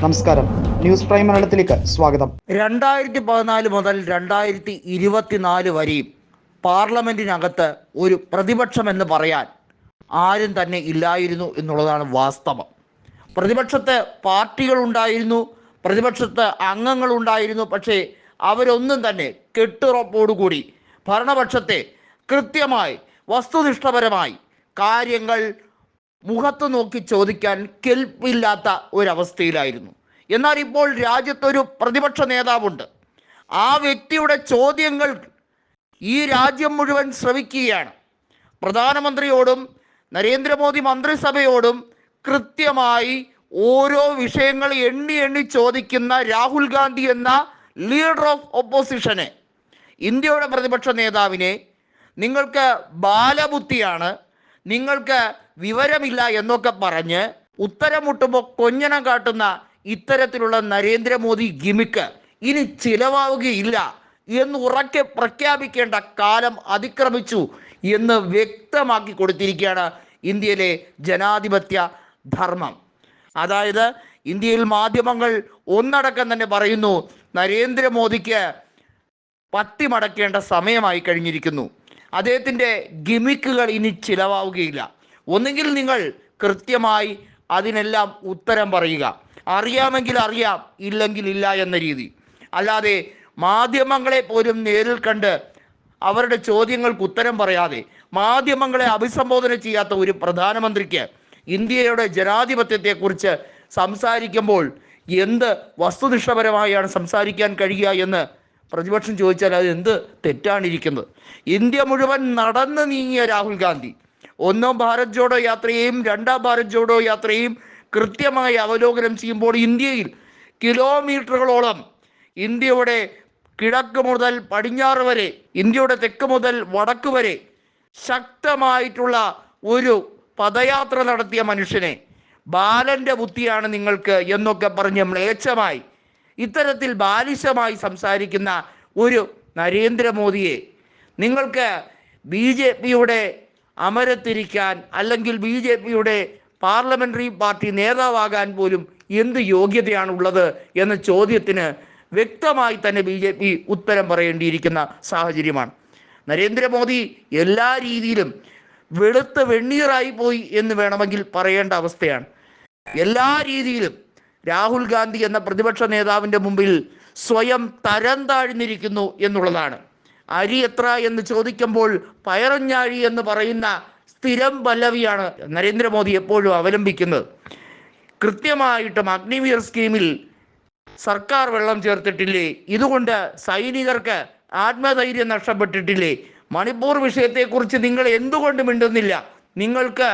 നമസ്കാരം. News prime മലയാളത്തിലേക്ക് സ്വാഗതം. രണ്ടായിരത്തി പതിനാല് മുതൽ രണ്ടായിരത്തി ഇരുപത്തിനാല് വരെയും പാർലമെന്റിനകത്ത് ഒരു പ്രതിപക്ഷം എന്ന് പറയാൻ ആരും തന്നെ ഇല്ലായിരുന്നു എന്നുള്ളതാണ് വാസ്തവം. പ്രതിപക്ഷത്ത് പാർട്ടികളുണ്ടായിരുന്നു പ്രതിപക്ഷത്ത് അംഗങ്ങളുണ്ടായിരുന്നു പക്ഷേ അവരൊന്നും തന്നെ കെട്ടുറപ്പോടുകൂടി ഭരണപക്ഷത്തെ കൃത്യമായി വസ്തുനിഷ്ഠപരമായി കാര്യങ്ങൾ മുഖത്ത് നോക്കി ചോദിക്കാൻ കെൽപ്പില്ലാത്ത ഒരവസ്ഥയിലായിരുന്നു. എന്നാൽ ഇപ്പോൾ രാജ്യത്തൊരു പ്രതിപക്ഷ നേതാവുണ്ട്. ആ വ്യക്തിയുടെ ചോദ്യങ്ങൾ ഈ രാജ്യം മുഴുവൻ ശ്രവിക്കുകയാണ്. പ്രധാനമന്ത്രിയോടും നരേന്ദ്രമോദി മന്ത്രിസഭയോടും കൃത്യമായി ഓരോ വിഷയങ്ങൾ എണ്ണി എണ്ണി ചോദിക്കുന്ന രാഹുൽ ഗാന്ധി എന്ന ലീഡർ ഓഫ് ഒപ്പോസിഷനെ ഇന്ത്യയുടെ പ്രതിപക്ഷ നേതാവിനെ നിങ്ങൾക്ക് ബാലബുദ്ധിയാണ് നിങ്ങൾക്ക് വിവരമില്ല എന്നൊക്കെ പറഞ്ഞ് ഉത്തരം മുട്ടുമ്പോൾ കൊഞ്ഞനം കാട്ടുന്ന ഇത്തരത്തിലുള്ള നരേന്ദ്രമോദി ഗിമിക്ക് ഇനി ചിലവാവുകയില്ല എന്ന് ഉറക്കെ പ്രഖ്യാപിക്കേണ്ട കാലം അതിക്രമിച്ചു എന്ന് വ്യക്തമാക്കി കൊടുത്തിരിക്കുകയാണ് ഇന്ത്യയിലെ ജനാധിപത്യ ധർമ്മം. അതായത് ഇന്ത്യയിൽ മാധ്യമങ്ങൾ ഒന്നടക്കം തന്നെ പറയുന്നു നരേന്ദ്രമോദിക്ക് പത്തി മടക്കേണ്ട സമയമായി കഴിഞ്ഞിരിക്കുന്നു. അദ്ദേഹത്തിന്റെ ഗിമിക്കുകൾ ഇനി ചിലവാവുകയില്ല. ഒന്നുകിൽ നിങ്ങൾ കൃത്യമായി അതിനെല്ലാം ഉത്തരം പറയുക. അറിയാമെങ്കിൽ അറിയാം ഇല്ലെങ്കിൽ ഇല്ല എന്ന രീതി. അല്ലാതെ മാധ്യമങ്ങളെ പോലും നേരിൽ കണ്ട് അവരുടെ ചോദ്യങ്ങൾക്ക് ഉത്തരം പറയാതെ മാധ്യമങ്ങളെ അഭിസംബോധന ചെയ്യാത്ത ഒരു പ്രധാനമന്ത്രിക്ക് ഇന്ത്യയുടെ ജനാധിപത്യത്തെക്കുറിച്ച് സംസാരിക്കുമ്പോൾ എന്ത് വസ്തുനിഷ്ഠപരമായാണ് സംസാരിക്കാൻ കഴിയുക എന്ന് പ്രതിപക്ഷം ചോദിച്ചാൽ അത് എന്ത് തെറ്റാണിരിക്കുന്നത് ഇന്ത്യ മുഴുവൻ നടന്നു നീങ്ങിയ രാഹുൽ ഗാന്ധി. ഒന്നാം ഭാരത് ജോഡോ യാത്രയെയും രണ്ടാം ഭാരത് ജോഡോ യാത്രയെയും കൃത്യമായി അവലോകനം ചെയ്യുമ്പോൾ ഇന്ത്യയിൽ കിലോമീറ്ററുകളോളം ഇന്ത്യയുടെ കിഴക്ക് മുതൽ പടിഞ്ഞാറ് വരെ ഇന്ത്യയുടെ തെക്ക് മുതൽ വടക്ക് വരെ ശക്തമായിട്ടുള്ള ഒരു പദയാത്ര നടത്തിയ മനുഷ്യനെ ബാലന്റെ ബുദ്ധിയാണ് നിങ്ങൾക്ക് എന്നൊക്കെ പറഞ്ഞ് മ്ലേച്ഛമായി ഇത്തരത്തിൽ ബാലിശമായി സംസാരിക്കുന്ന ഒരു നരേന്ദ്രമോദിയെ നിങ്ങൾക്ക് ബി ജെ പിയുടെ അമരത്തിരിക്കാൻ അല്ലെങ്കിൽ ബി ജെ പിയുടെ പാർലമെന്ററി പാർട്ടി നേതാവാകാൻ പോലും എന്ത് യോഗ്യതയാണുള്ളത് എന്ന ചോദ്യത്തിന് വ്യക്തമായി തന്നെ ബി ജെ പി ഉത്തരം പറയേണ്ടിയിരിക്കുന്ന സാഹചര്യമാണ്. നരേന്ദ്രമോദി എല്ലാ രീതിയിലും വെളുത്ത വെണ്ണീറായി പോയി എന്ന് വേണമെങ്കിൽ പറയേണ്ട അവസ്ഥയാണ്. എല്ലാ രീതിയിലും രാഹുൽ ഗാന്ധി എന്ന പ്രതിപക്ഷ നേതാവിന്റെ മുമ്പിൽ സ്വയം തരം താഴ്ന്നിരിക്കുന്നു എന്നുള്ളതാണ്. അരി എത്ര എന്ന് ചോദിക്കുമ്പോൾ പയറഞ്ഞാഴി എന്ന് പറയുന്ന സ്ഥിരം പല്ലവിയാണ് നരേന്ദ്രമോദി എപ്പോഴും അവലംബിക്കുന്നത്. കൃത്യമായിട്ടും അഗ്നിവീർ സ്കീമിൽ സർക്കാർ വെള്ളം ചേർത്തിട്ടില്ലേ? ഇതുകൊണ്ട് സൈനികർക്ക് ആത്മധൈര്യം നഷ്ടപ്പെട്ടിട്ടില്ലേ? മണിപ്പൂർ വിഷയത്തെക്കുറിച്ച് നിങ്ങൾ എന്തുകൊണ്ട് മിണ്ടുന്നില്ല? നിങ്ങൾക്ക്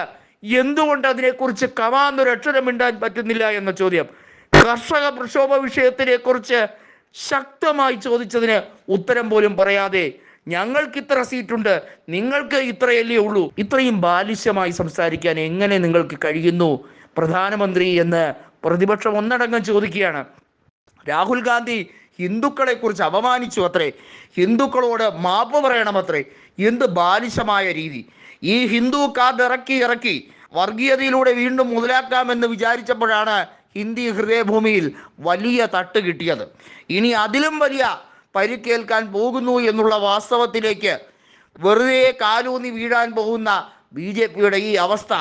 എന്തുകൊണ്ട് അതിനെക്കുറിച്ച് കവാന്നൊരക്ഷരം മിണ്ടാൻ പറ്റുന്നില്ല എന്ന ചോദ്യം. കർഷക പ്രക്ഷോഭ വിഷയത്തിനെ കുറിച്ച് ശക്തമായി ചോദിച്ചതിന് ഉത്തരം പോലും പറയാതെ ഞങ്ങൾക്ക് ഇത്ര സീറ്റുണ്ട് നിങ്ങൾക്ക് ഇത്രയല്ലേ ഉള്ളൂ. ഇത്രയും ബാലിശ്യമായി സംസാരിക്കാൻ എങ്ങനെ നിങ്ങൾക്ക് കഴിയുന്നു? പ്രധാനമന്ത്രി എന്ന് പ്രതിപക്ഷം ഒന്നടങ്കം ചോദിക്കുകയാണ്. രാഹുൽ ഗാന്ധി ഹിന്ദുക്കളെ കുറിച്ച് അപമാനിച്ചു അത്രേ. ഹിന്ദുക്കളോട് മാപ്പ് പറയണമത്രേ എന്ത് ബാലിശമായ രീതി. ഈ ഹിന്ദു കാർഡ് ഇറക്കി ഇറക്കി വർഗീയതയിലൂടെ വീണ്ടും മുതലാക്കാമെന്ന് വിചാരിച്ചപ്പോഴാണ് ഹിന്ദി ഹൃദയഭൂമിയിൽ വലിയ തട്ട് കിട്ടിയത്. ഇനി അതിലും വലിയ പരിക്കേൽക്കാൻ പോകുന്നു എന്നുള്ള വാസ്തവത്തിലേക്ക് വെറുതെ കാലൂന്നി വീഴാൻ പോകുന്ന ബി ജെ പിയുടെ ഈ അവസ്ഥ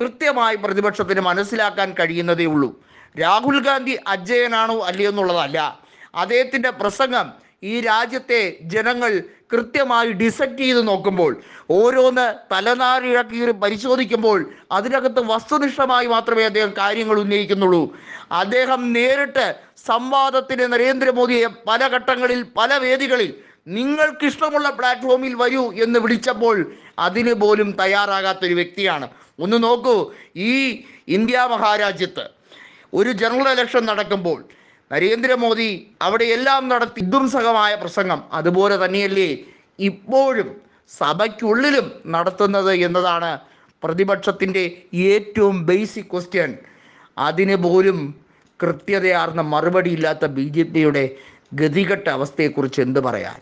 കൃത്യമായി പ്രതിപക്ഷത്തിന് മനസ്സിലാക്കാൻ കഴിയുന്നതേ ഉള്ളൂ. രാഹുൽ ഗാന്ധി അജയനാണോ അല്ലയോ എന്നുള്ളതല്ല. അദ്ദേഹത്തിന്റെ പ്രസംഗം ഈ രാജ്യത്തെ ജനങ്ങൾ കൃത്യമായി ഡിസക്ട് ചെയ്ത് നോക്കുമ്പോൾ ഓരോന്ന് തലനാരിഴക്കി പരിശോധിക്കുമ്പോൾ അതിനകത്ത് വസ്തുനിഷ്ഠമായി മാത്രമേ അദ്ദേഹം കാര്യങ്ങൾ ഉന്നയിക്കുന്നുള്ളൂ. അദ്ദേഹം നേരിട്ട് സംവാദത്തിന് നരേന്ദ്രമോദിയെ പല ഘട്ടങ്ങളിൽ പല വേദികളിൽ നിങ്ങൾക്കിഷ്ടമുള്ള പ്ലാറ്റ്ഫോമിൽ വരൂ എന്ന് വിളിച്ചപ്പോൾ അതിന് പോലും തയ്യാറാകാത്തൊരു വ്യക്തിയാണ്. ഒന്ന് നോക്കൂ ഈ ഇന്ത്യ മഹാരാജ്യത്ത് ഒരു ജനറൽ ഇലക്ഷൻ നടക്കുമ്പോൾ നരേന്ദ്രമോദി അവിടെ എല്ലാം നടത്തി വിധ്വംസകമായ പ്രസംഗം. അതുപോലെ തന്നെയല്ലേ ഇപ്പോഴും സഭയ്ക്കുള്ളിലും നടത്തുന്നത് എന്നതാണ് പ്രതിപക്ഷത്തിന്റെ ഏറ്റവും ബേസിക് ക്വസ്റ്റ്യൻ അതിന് പോലും കൃത്യതയാർന്ന മറുപടിയില്ലാത്ത ബി ജെ പിയുടെ ഗതികെട്ട അവസ്ഥയെക്കുറിച്ച് എന്ത് പറയാൻ?